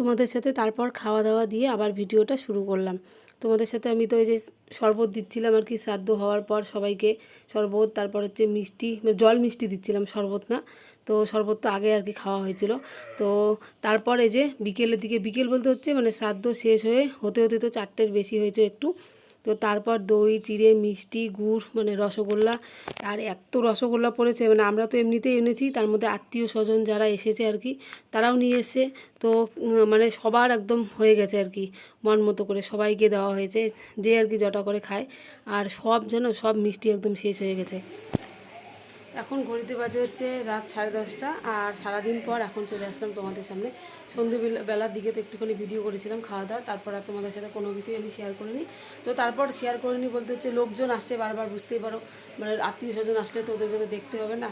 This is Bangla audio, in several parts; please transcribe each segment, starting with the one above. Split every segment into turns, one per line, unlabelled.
তোমাদের সাথে তারপর খাওয়া দাওয়া দিয়ে আবার ভিডিওটা শুরু করলাম। তোমাদের সাথে আমি তো ওই যে শরবত দিচ্ছিলাম আর কি, শ্রাদ্ধ হওয়ার পর সবাইকে শরবত, তারপর হচ্ছে মিষ্টি মানে জল মিষ্টি দিচ্ছিলাম, শরবত না। তো শরবত তো আগে আর কি খাওয়া হয়েছিল। তো তারপরে যে বিকেলের দিকে, বিকেল বলতে হচ্ছে মানে শ্রাদ্ধ শেষ হয়ে, হতে হতে তো চারটের বেশি হয়েছে একটু। তো তারপর দই, চিড়ে, মিষ্টি, গুড় মানে রসগোল্লা। আর এত রসগোল্লা পড়েছে মানে আমরা তো এমনিতেই এনেছি, তার মধ্যে আত্মীয় স্বজন যারা এসেছে আর কি, তারাও নিয়ে এসছে। তো মানে সবার একদম হয়ে গেছে আর কি, মন মতো করে সবাইকে দেওয়া হয়েছে, যে আর কি জটা করে খায়। আর সব যেন সব মিষ্টি একদম শেষ হয়ে গেছে। এখন ঘড়িতে বাজে হচ্ছে রাত সাড়ে দশটা আর সারাদিন পর এখন চলে আসলাম তোমাদের সামনে। সন্ধ্যেবেলা বেলার দিকে তো একটুখানি ভিডিও করেছিলাম খাওয়া দাওয়া, তারপর আর তোমাদের সাথে কোনো কিছুই আমি শেয়ার করিনি। তো তারপর শেয়ার করিনি বলতে হচ্ছে লোকজন আসছে বারবার, বুঝতেই পারো মানে আত্মীয় স্বজন আসলে তো ওদেরকে তো দেখতে হবে না।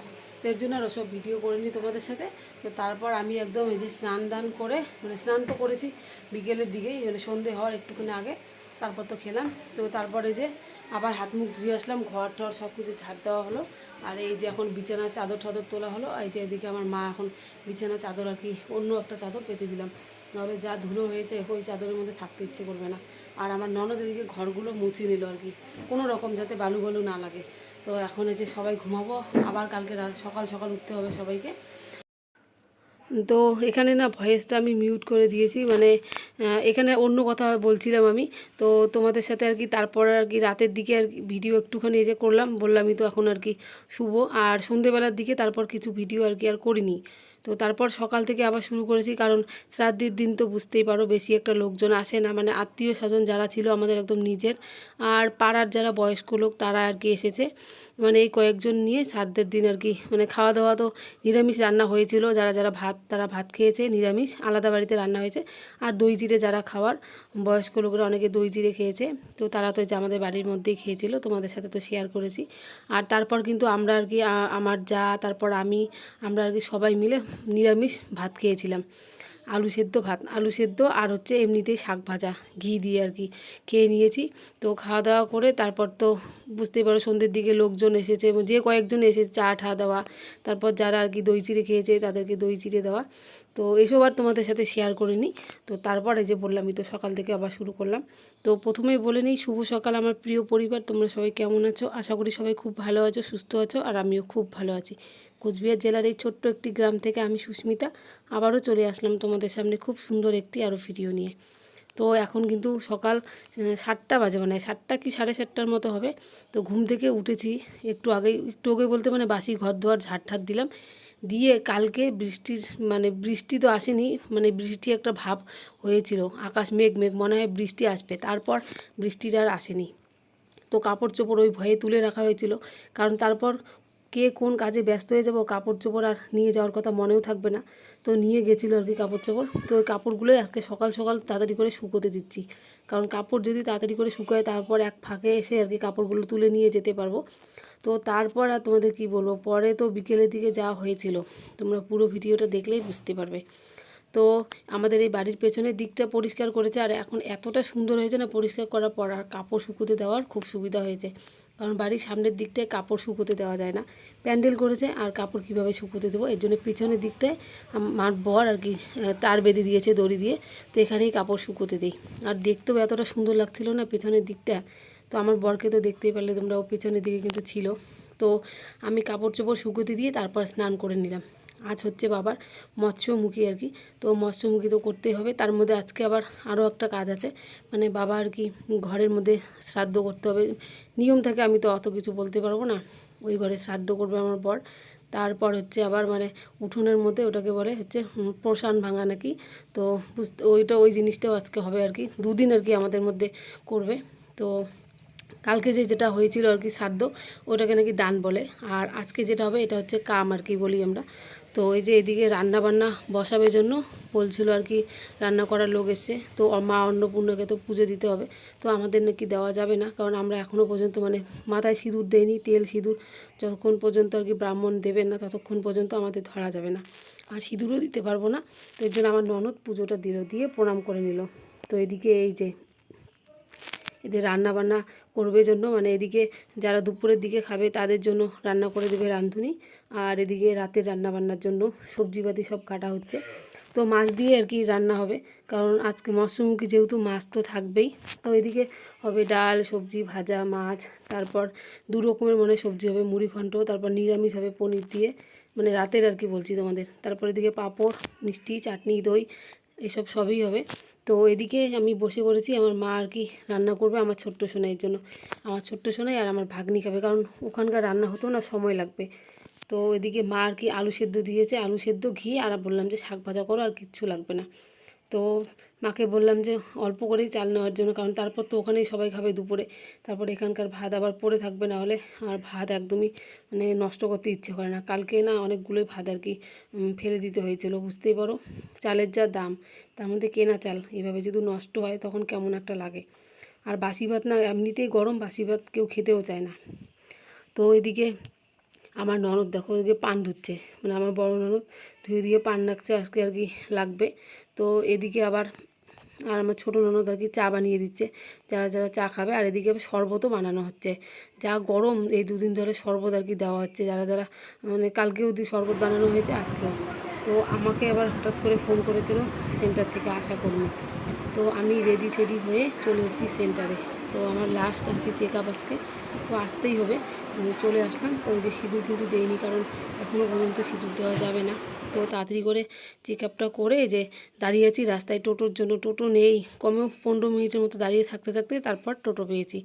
এর জন্য আর ওসব ভিডিও করিনি তোমাদের সাথে। তো তারপর আমি একদম এই যে স্নান দান করে মানে স্নান তো করেছি বিকেলের দিকেই মানে সন্ধে হওয়ার একটুখানি আগে, তারপর তো খেলাম। তো তারপরে যে আবার হাত মুখ ধুয়ে আসলাম ঘর টর সব কিছু ঝাড় দেওয়া হলো। আর এই যে এখন বিছানার চাদর টাদর তোলা হলো এই যে এদিকে আমার মা এখন বিছানার চাদর আর কি অন্য একটা চাদর পেতে দিলাম। নাহলে যা ধুলো হয়েছে ওই চাদরের মধ্যে থাকতে ইচ্ছে করবে না। আর আমার ননদ এদিকে ঘরগুলো মুছে নিল আর কি, কোনো রকম যাতে বালু বালু না লাগে। তো এখন এই যে সবাই ঘুমাবো, আবার কালকে সকাল সকাল উঠতে হবে সবাইকে। তো এখানে না ভয়েসটা আমি মিউট করে দিয়েছি মানে এখানে অন্য কথা বলছিলাম আমি। তো তোমাদের সাথে আর কি তারপর আর কি রাতের দিকে আর কি ভিডিও একটুখানি এই যে করলাম, বললামই তো এখন আর কি শুভ। আর সন্ধেবেলার দিকে তারপর কিছু ভিডিও আর কি আর করিনি। তো তারপর সকাল থেকে আবার শুরু করেছি, কারণ শ্রাদ্ধের দিন তো বুঝতেই পারো বেশি একটা লোকজন আসে না মানে আত্মীয় স্বজন যারা ছিল আমাদের একদম নিজের। আর পাড়ার যারা বয়স্ক লোক তারা আর কি এসেছে। মানে এই কয়েকজন নিয়ে শ্রাদ্ধের দিন আর কি মানে খাওয়া দাওয়া তো নিরামিষ রান্না হয়েছিল, যারা যারা ভাত, তারা ভাত খেয়েছে, নিরামিষ, আলাদা বাড়িতে রান্না হয়েছে। আর দই জিরে যারা খাওয়ার, বয়স্ক লোকরা অনেকে দই জিরে খেয়েছে, তো তারা তো যে আমাদের বাড়ির মধ্যেই খেয়েছিল, তোমাদের সাথে তো শেয়ার করেছি। আর তারপর কিন্তু আমরা আর কি আমার যা, তারপর আমি, আমরা আর কি সবাই মিলে নিরামিষ ভাত খেয়েছিলাম। আলু সেদ্ধ ভাত, আলু সেদ্ধ আর হচ্ছে এমনিতেই শাক ভাজা, ঘি দিয়ে আর কি খেয়ে নিয়েছি। তো খাওয়া দাওয়া করে তারপর তো বুঝতেই পারো সন্ধ্যের দিকে লোকজন এসেছে যে কয়েকজন এসেছে চা ঠা দেওয়া, তারপর যারা আর কি দই চিড়ে খেয়েছে তাদেরকে দই চিড়ে দেওয়া। তো এসব আর তোমাদের সাথে শেয়ার করে নিই। তো তারপরে যে বললামই তো সকাল থেকে আবার শুরু করলাম। তো প্রথমেই বলে নিই, শুভ সকাল আমার প্রিয় পরিবার, তোমরা সবাই কেমন আছো? আশা করি সবাই খুব ভালো আছো, সুস্থ আছো, আর আমিও খুব ভালো আছি। কোচবিহার জেলার এই ছোট্ট একটি গ্রাম থেকে আমি সুস্মিতা আবারও চলে আসলাম তোমাদের সামনে খুব সুন্দর একটি আরও ভিডিও নিয়ে। তো এখন কিন্তু সকাল সাতটা বাজে মানে সাতটা কি সাড়ে সাতটার মতো হবে। তো ঘুম থেকে উঠেছি, একটু আগেই, একটু আগে বলতে মানে বাসি ঘর দুয়ার ঝাড় দিলাম। দিয়ে কালকে বৃষ্টির মানে বৃষ্টি তো আসেনি মানে বৃষ্টি একটা ভাব হয়েছিল, আকাশ মেঘ মেঘ, মনে হয় বৃষ্টি আসবে, তারপর বৃষ্টিটা আর আসেনি। তো কাপড় চোপড় ওই ভয়ে তুলে রাখা হয়েছিল, কারণ তারপর কে কোন কাজে ব্যস্ত হয়ে যাব কাপড় চোপড় আর নিয়ে যাওয়ার কথা মনেও থাকবে না। তো নিয়ে গেছিল আর কি কাপড় চোপড় তো ওই কাপড়গুলোই আজকে সকাল সকাল তাড়াতাড়ি করে শুকোতে দিচ্ছি। কারণ কাপড় যদি তাড়াতাড়ি করে শুকায়, তারপর এক ফাঁকে এসে আর কি কাপড়গুলো তুলে নিয়ে যেতে পারব। তো তারপর আর তোমাদের কি বলব, পরে তো বিকেলের দিকে যাওয়া হয়েছিল, তোমরা পুরো ভিডিওটা দেখলেই বুঝতে পারবে। তো আমাদের এই বাড়ির পেছনের দিকটা পরিষ্কার করেছে, আর এখন এতটা সুন্দর হয়েছে না, পরিষ্কার করার পর আর কাপড় শুকোতে দেওয়ার খুব সুবিধা হয়েছে। কারণ বাড়ির সামনের দিকটায় কাপড় শুকোতে দেওয়া যায় না। প্যান্ডেল করেছে আর কাপড় কীভাবে শুকোতে দেবো? এর জন্য পিছনের দিকটায় আমার বর আর কি তার বেঁধে দিয়েছে দড়ি দিয়ে। তো এখানেই কাপড় শুকোতে দিই। আর দেখতেও এতটা সুন্দর লাগছিল না পিছনের দিকটা। তো আমার বরকে তো দেখতেই পারলে তোমরা, ও পিছনের দিকে কিন্তু ছিল। তো আমি কাপড় চোপড় শুকোতে দিয়ে তারপর স্নান করে নিলাম। আজ হচ্ছে বাবার মৎস্যমুখী আর কি। তো মৎস্যমুখী তো করতেই হবে। তার মধ্যে আজকে আবার আরও একটা কাজ আছে। মানে বাবা আর কি ঘরের মধ্যে শ্রাদ্ধ করতে হবে। নিয়ম থাকে, আমি তো অত কিছু বলতে পারব না। ওই ঘরে শ্রাদ্ধ করবে আমার বর। তারপর হচ্ছে আবার মানে উঠোনের মধ্যে ওটাকে বলে হচ্ছে প্রসান ভাঙা নাকি। তো বুঝতে ওইটা ওই জিনিসটাও আজকে হবে আর কি। দুদিন আর কি আমাদের মধ্যে করবে। তো কালকে যে যেটা হয়েছিল আর কি শ্রাদ্ধ, ওটাকে নাকি দান বলে। আর আজকে যেটা হবে, এটা হচ্ছে কাম আর কি বলি আমরা। তো এই যে এদিকে রান্না বান্না বসাবে জন্য বলছিল আর কি, রান্না করার লোক এসছে। তো মা অন্নপূর্ণাকে তো পুজো দিতে হবে। তো আমাদের নাকি দেওয়া যাবে না, কারণ আমরা এখনও পর্যন্ত মানে মাথায় সিঁদুর দেইনি, তেল সিঁদুর। যতক্ষণ পর্যন্ত আর কি ব্রাহ্মণ দেবেন না, ততক্ষণ পর্যন্ত আমাদের ধরা যাবে না। আর সিঁদুরও দিতে পারব না। তো এর জন্য আমার ননদ পুজোটা দিল দিয়ে প্রণাম করে নিল। তো এদিকে এই যে এদের রান্না বান্না করবে জন্য। মানে এদিকে যারা দুপুরের দিকে খাবে তাদের জন্য রান্না করে দেবে রাঁধুনি। আর এদিকে রাতের রান্না বান্নার জন্য সবজিপাতি সব কাটা হচ্ছে। তো মাছ দিয়ে আর কি রান্না হবে। কারণ আজকে মৎস্যমুখী যেহেতু মাছ তো থাকবেই। তো এদিকে হবে ডাল, সবজি, ভাজা, মাছ। তারপর দু রকমের মনে সবজি হবে, মুড়ি ঘন্ট। তারপর নিরামিষ হবে পনির দিয়ে। মানে রাতের আর কি বলছি তোমাদের। তারপর এদিকে পাঁপড়, মিষ্টি, চাটনি, দই, এসব সবই হবে। তো এদিকে আমি বসে পড়েছি, আমার মা আর কি রান্না করবে আমার ছোট্ট সোনাইয়ের জন্য। আমার ছোট্ট সোনাই আর আমার ভাগ্নি খাবে, কারণ ওখানকার রান্না হতো না, সময় লাগবে। তো এদিকে মা আর কি আলু সেদ্ধ দিয়েছে, আলু সেদ্ধ, ঘি, আর বললাম যে শাক ভাজা করো, আর কিচ্ছু লাগবে না। তো মাকে বললাম যে অল্প করেই চাল নেওয়ার জন্য, কারণ তারপর তো ওখানেই সবাই খাবে দুপুরে। তারপর এখানকার ভাত আবার পড়ে থাকবে, না হলে আর ভাত একদমই মানে নষ্ট করতে ইচ্ছে করে না। কালকে না অনেকগুলোই ভাত আর কি ফেলে দিতে হয়েছিল, বুঝতেই পারো? চালের যা দাম, তার মধ্যে কেনা চাল, এভাবে যদি নষ্ট হয় তখন কেমন একটা লাগে। আর বাসি ভাত না, এমনিতেই গরম বাসি ভাত কেউ খেতেও চায় না। তো এদিকে আমার ননদ, দেখো ওদিকে পান ধুচ্ছে মানে আমার বড় ননদ, ধুয়ে দিয়ে পান রাখছে, আজকে আর কি লাগবে। তো এদিকে আবার, আর আমার ছোটো ননদ আর কি চা বানিয়ে দিচ্ছে। যারা যারা চা খাবে, আর এদিকে শরবতও বানানো হচ্ছে। যা গরম, এই দুদিন ধরে শরবত আর কি দেওয়া হচ্ছে। যারা যারা মানে কালকেও শরবত বানানো হয়েছে আজকেও তো আমাকে আবার হঠাৎ করে ফোন করেছিল সেন্টার থেকে আশা করুন তো আমি রেডি টেডি হয়ে চলে এসেছি সেন্টারে। তো আমার লাস্ট আর কি চেক আপ আজকে। তো আসতেই হবে। চলে আসলাম। তো ওই যে সিঁদুর কিন্তু দেয়নি কারণ এখনও পর্যন্ত সিঁদুর দেওয়া যাবে না। তো তাড়াতাড়ি করে চেক আপটা করে যে দাঁড়িয়ে আছি রাস্তায়। টোটোর জন্য টোটো নেই। কমেও পনেরো মিনিটের মতো দাঁড়িয়ে থাকতে থাকতে তারপর টোটো পেয়েছি।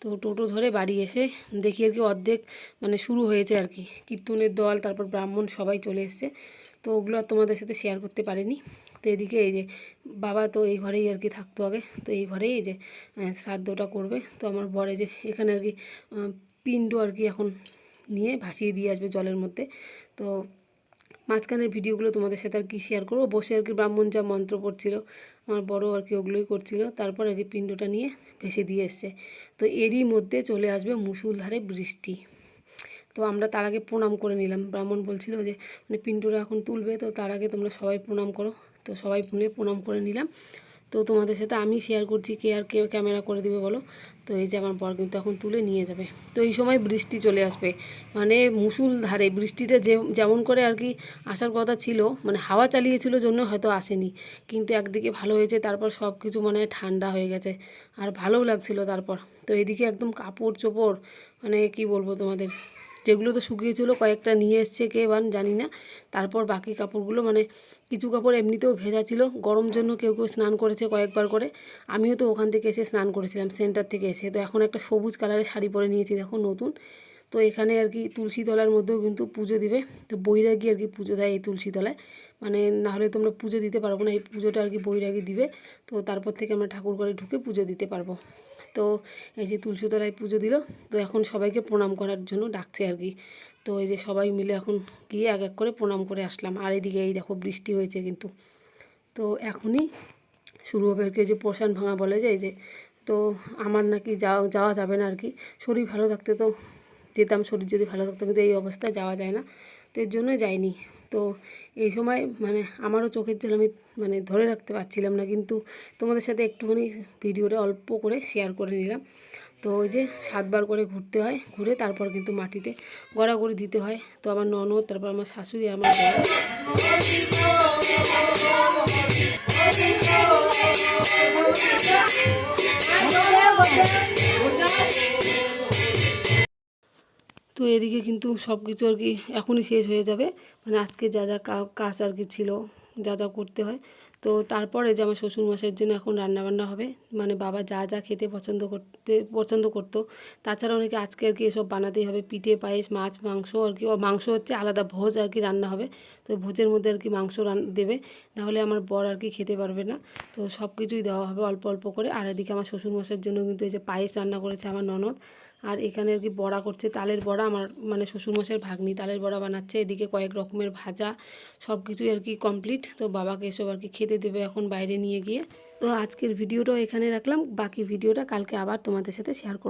তো টোটো ধরে বাড়ি এসে দেখি আর কি অর্ধেক মানে শুরু হয়েছে আর কি। কীর্তনের দল, তারপর ব্রাহ্মণ সবাই চলে এসছে। তো ওগুলো আর তোমাদের সাথে শেয়ার করতে পারিনি। তো এদিকে এই যে বাবা তো এই ঘরেই আর কি থাকতো আগে। তো এই ঘরেই এই যে শ্রাদ্ধটা করবে। তো আমার বরে যে এখানে আর কি পিণ্ড আর কি এখন নিয়ে ভাসিয়ে দিয়ে আসবে জলের মধ্যে। তো মাঝখানের ভিডিওগুলো তোমাদের সাথে আর কি শেয়ার করব। বসে আর কি ব্রাহ্মণ যা মন্ত্র পড়ছিল, আমার বড় আর কি ওগুলোই করছিল। তারপর আর কি পিণ্ডটা নিয়ে ভেসে দিয়ে এসছে। তো এরই মধ্যে চলে আসবে মুসুলধারে বৃষ্টি। তো আমরা তার আগে প্রণাম করে নিলাম। ব্রাহ্মণ বলছিল যে মানে পিণ্ডটা এখন তুলবে, তো তার আগে তোমরা সবাই প্রণাম করো। তো সবাই পুনে প্রণাম করে নিলাম। তো তোমাদের সাথে আমি শেয়ার করছি কে আর কেউ ক্যামেরা করে দিবে বলো? তো এই যে আমার বর কিন্তু এখন তুলে নিয়ে যাবে। তো এই সময় বৃষ্টি চলে আসবে। মানে মুসুল ধারে বৃষ্টিটা যে, যেমন করে আর কি আসার কথা ছিল মানে হাওয়া চালিয়েছিল জন্য হয়তো আসেনি। কিন্তু একদিকে ভালো হয়েছে, তারপর সব কিছু মানে ঠান্ডা হয়ে গেছে। আর ভালোও লাগছিল তারপর। তো এদিকে একদম কাপড় চোপড় মানে কি বলব তোমাদের? যেগুলো তো শুকিয়েছিল কয়েকটা নিয়ে এসছে কে বান জানি না। তারপর বাকি কাপড়গুলো মানে কিছু কাপড় এমনিতেও ভেজা ছিল, গরম জন্য কেউ কেউ স্নান করেছে কয়েকবার করে। আমিও তো ওখান থেকে এসে স্নান করেছিলাম সেন্টার থেকে এসে। তো এখন একটা সবুজ কালারের শাড়ি পরে নিয়েছি, দেখো নতুন। তো এখানে আর কি তুলসী তলার মধ্যেও কিন্তু পুজো দিবে। তো বৈরাগী আর কি পুজো দেয় এই তুলসী তলায়। মানে না হলে তোমরা পুজো দিতে পারব না, এই পুজোটা আর কি বৈরাগী দিবে। তো তারপর থেকে আমরা ঠাকুর ঘরে ঢুকে পুজো দিতে পারব। তো এই যে তুলসীতলায় পুজো দিল, তো এখন সবাইকে প্রণাম করার জন্য ডাকছে আর কি। তো এই যে সবাই মিলে এখন গিয়ে এক এক করে প্রণাম করে আসলাম। আর এদিকে এই দেখো বৃষ্টি হয়েছে কিন্তু। তো এখনই শুরু হবে আর কি। যে পোষণ ভাঙা বলে যে, এই যে, তো আমার নাকি যাওয়া যাওয়া যাবে না আর কি। শরীর ভালো থাকতে তো যেতাম, শরীর যদি ভালো থাকতো কিন্তু এই অবস্থায় যাওয়া যায় না। তো এর জন্য যাইনি। তো এই সময় মানে আমারও চোখের জল আমি মানে ধরে রাখতে পারছিলাম না, কিন্তু তোমাদের সাথে একটুখানি ভিডিওটা অল্প করে শেয়ার করে নিলাম। তো ওই যে সাতবার করে ঘুরতে হয়, ঘুরে তারপর কিন্তু মাটিতে গড়াগড়ি দিতে হয়। তো আমার ননদ, তারপর আমার শাশুড়ি, আমার বর তো এদিকে কিন্তু সব কিছু আর কি এখনই শেষ হয়ে যাবে। মানে আজকে যা যা কাজ আর কি ছিল, যা যা করতে হয়। তো তারপরে যে আমার শ্বশুরমশাইয়ের জন্য এখন রান্নাবান্না হবে। মানে বাবা যা যা খেতে পছন্দ করতে, পছন্দ করতো। তাছাড়া অনেকে আজকে আর কি এসব বানাতেই হবে। পিঠে, পায়েস, মাছ, মাংস আর কি। মাংস হচ্ছে আলাদা ভোজ আর কি রান্না হবে। তো ভোজের মধ্যে আর কি মাংস রান, দেবে। নাহলে আমার বর আর কি খেতে পারবে না। তো সব কিছুই দেওয়া হবে অল্প অল্প করে। আর এদিকে আমার শ্বশুরমশাইয়ের জন্য কিন্তু এই যে পায়েস রান্না করেছে আমার ননদ। আর এখানে আর কি বড়া করছে। তালের বড়া আমার মানে শ্বশুরমশাইয়ের ভাগ্নি তালের বড়া বানাচ্ছে। এদিকে কয়েক রকমের ভাজা সব কিছুই আর কি কমপ্লিট তো বাবাকে এসব আর কি খেতে দেবে এখন বাইরে নিয়ে গিয়ে। তো আজকের ভিডিওটাও এখানে রাখলাম। বাকি ভিডিওটা কালকে আবার তোমাদের সাথে শেয়ার করব।